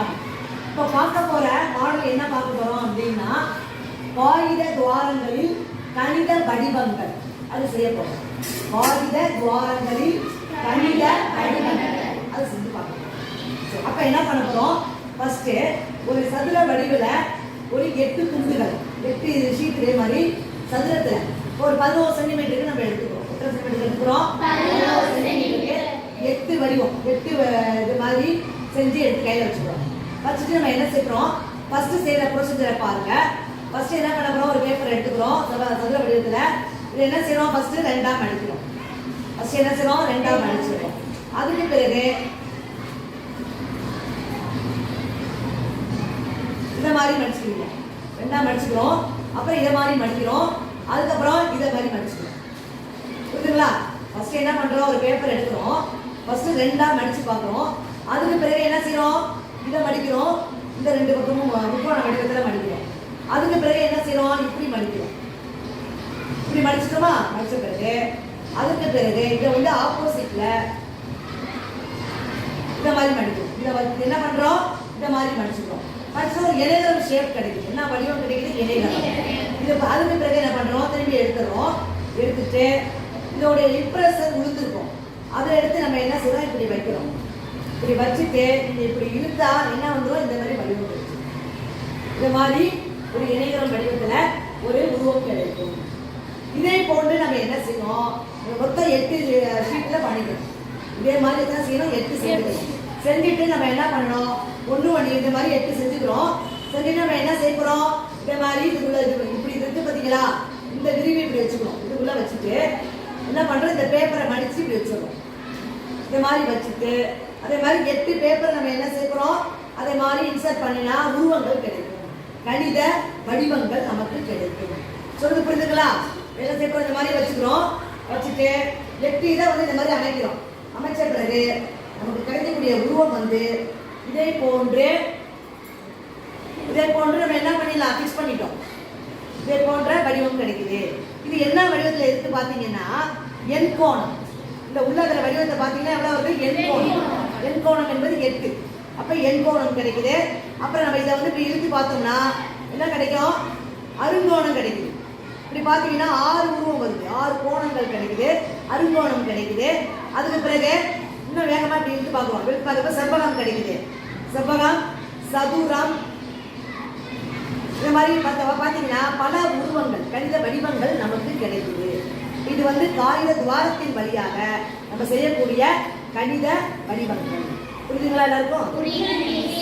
வேண்டாம். இப்போ பார்க்க போற மாடல் என்ன பார்க்க போறோம் அப்படின்னா காகித துவாரங்களில் கணித வடிவங்கள். அது செய்ய போறோம். காகித துவாரங்களில் கணித வடிவங்கள். அது செஞ்சு பார்க்க போறோம் சரி, அப்ப என்ன பண்ண போறோம்? ஃபர்ஸ்ட் ஒரு சதுர வடிவுல ஒரு எட்டு துண்டுகள். எட்டு ஷீட் இதே மாதிரி சதுரத்துல. ஒரு பதினோரு சென்டிமீட்டருக்கு நம்ம எடுத்துக்கிறோம். எத்தனை சென்டிமீட்டர் சென்டிமீட்டர். எட்டு வடிவம். எட்டு இது மாதிரி செஞ்சு எடுத்து கையில வச்சுக்கிறோம். வச்சுட்டு நம்ம என்ன செய்கிறோம் ஃபஸ்ட்டு செய்கிற ப்ரொசீஜரை பாருங்க. ஃபஸ்ட்டு என்ன பண்ணுறோம் ஒரு பேப்பர் எடுத்துக்கிறோம். சதுர சதுர இது என்ன செய்கிறோம் ஃபஸ்ட்டு ரெண்டாம் அடிக்கிறோம். ஃபஸ்ட்டு என்ன செய்கிறோம் ரெண்டாம் அடிச்சிடுறோம் அதுக்கு பிறகு இந்த மாதிரி மடிச்சுக்கிறோம் ரெண்டாம் மடிச்சுக்கிறோம். அப்புறம் இதை மாதிரி மடிக்கிறோம். அதுக்கப்புறம் இதை மாதிரி மடிச்சுக்கிறோம். புரியுதுங்களா? ஃபஸ்ட்டு என்ன பண்ணுறோம் ஒரு பேப்பர் எடுக்கிறோம். ஃபஸ்ட்டு ரெண்டாக மடித்து பார்க்குறோம். அதுக்கு பிறகு என்ன செய்கிறோம் இதை மடிக்கிறோம். இந்த ரெண்டு பக்கமும் முக்கோண வடிவத்தில் மடிக்கிறோம். அதுக்கு பிறகு என்ன செய்யறோம்? இப்படி மடிக்கிறோம். இப்படி மடிச்சிட்டோமா? மடிச்ச பிறகு அதுக்கு பிறகு இதை வந்து ஆப்போசிட்ல இந்த மாதிரி மடிக்கிறோம். இதை வந்து என்ன பண்றோம்? இந்த மாதிரி மடிச்சுக்கிறோம். மடிச்சு ஒரு இலைகள் ஷேப் கிடைக்குது. என்ன வடிவம் கிடைக்குது? இலைகள் இது அதுக்கு பிறகு என்ன பண்றோம்? திரும்பி எடுத்துறோம் எடுத்துட்டு இதோடைய இம்ப்ரெஷன் உளுந்துருக்கும். அதை எடுத்து நம்ம என்ன செய்யறோம்? இப்படி வைக்கிறோம். இப்படி வச்சுட்டு நீங்கள் இப்படி இழுத்தா என்ன வந்துடும் இந்த மாதிரி வடிவம் கிடைக்கும் இந்த மாதிரி ஒரு இணைகரம் வடிவத்தில் ஒரு உருவம் கிடைக்கும். இதே போன்று நம்ம என்ன செய்யணும்? மொத்தம் எட்டு ஷீட்டில் பண்ணிக்கணும். இதே மாதிரி தான் செய்யணும் எட்டு செஞ்சுக்கணும் செஞ்சுட்டு நம்ம என்ன பண்ணணும்? ஒன்று ஒன்று இந்த மாதிரி எட்டு செஞ்சுக்கிறோம். செஞ்சுட்டு நம்ம என்ன செய்ய போகிறோம் இந்த மாதிரி இதுக்குள்ளே இது இப்படி இருக்கு பார்த்தீங்களா இந்த விரிவு இப்படி வச்சுக்கணும். இதுக்குள்ளே வச்சுட்டு என்ன பண்ணுறோம் இந்த பேப்பரை மடித்து இப்படி வச்சுக்கணும் இந்த மாதிரி வச்சுட்டு அதே மாதிரி எட்டு பேப்பர் நம்ம என்ன சேர்க்குறோம்? அதே மாதிரி இன்சர்ட் பண்ணினா உருவங்கள் கிடைக்கும். கணித வடிவங்கள் நமக்கு கிடைக்கும். சொல்லுது புரிஞ்சுக்கலாம் என்ன செய்யறோம் இந்த மாதிரி வச்சுக்கிறோம். வச்சுட்டு எட்டு இதை வந்து இந்த மாதிரி அமைக்கிறோம். அமைச்ச பிறகு நமக்கு கிடைக்கக்கூடிய உருவம் வந்து இதே போன்று இதே போன்று நம்ம என்ன பண்ணிடலாம்? ஃபிக்ஸ் பண்ணிட்டோம். இதே போன்ற வடிவம் கிடைக்குது. இது என்ன வடிவத்தில் எடுத்து பார்த்தீங்கன்னா என் கோணம். இந்த உள்ளதில் வடிவத்தை பார்த்தீங்கன்னா எவ்வளோ வருது? என் கோணம். எண் கோணம் என்பது எட்டு. அப்ப எண் கோணம் கிடைக்குது. அப்புறம் நம்ம இதை வந்து இப்படி இழுத்து பார்த்தோம்னா என்ன கிடைக்கும்? அருங்கோணம் கிடைக்குது. இப்படி பார்த்தீங்கன்னா ஆறு உருவம் வருது. ஆறு கோணங்கள் கிடைக்குது. அருங்கோணம் கிடைக்குது. அதுக்கு பிறகு இன்னும் வேகமா இப்படி இழுத்து பார்க்குறோம் இழுத்து பார்க்கப்ப செவ்வகம் கிடைக்குது. செவ்வகம் சதுரம். இந்த மாதிரி பார்த்த பார்த்தீங்கன்னா பல உருவங்கள் கணித வடிவங்கள் நமக்கு கிடைக்குது. இது வந்து காகித துவாரத்தின் வழியாக நம்ம செய்யக்கூடிய கணித வடிவங்கள் புரியுதுங்களா எல்லாருக்கும்? புரியுது.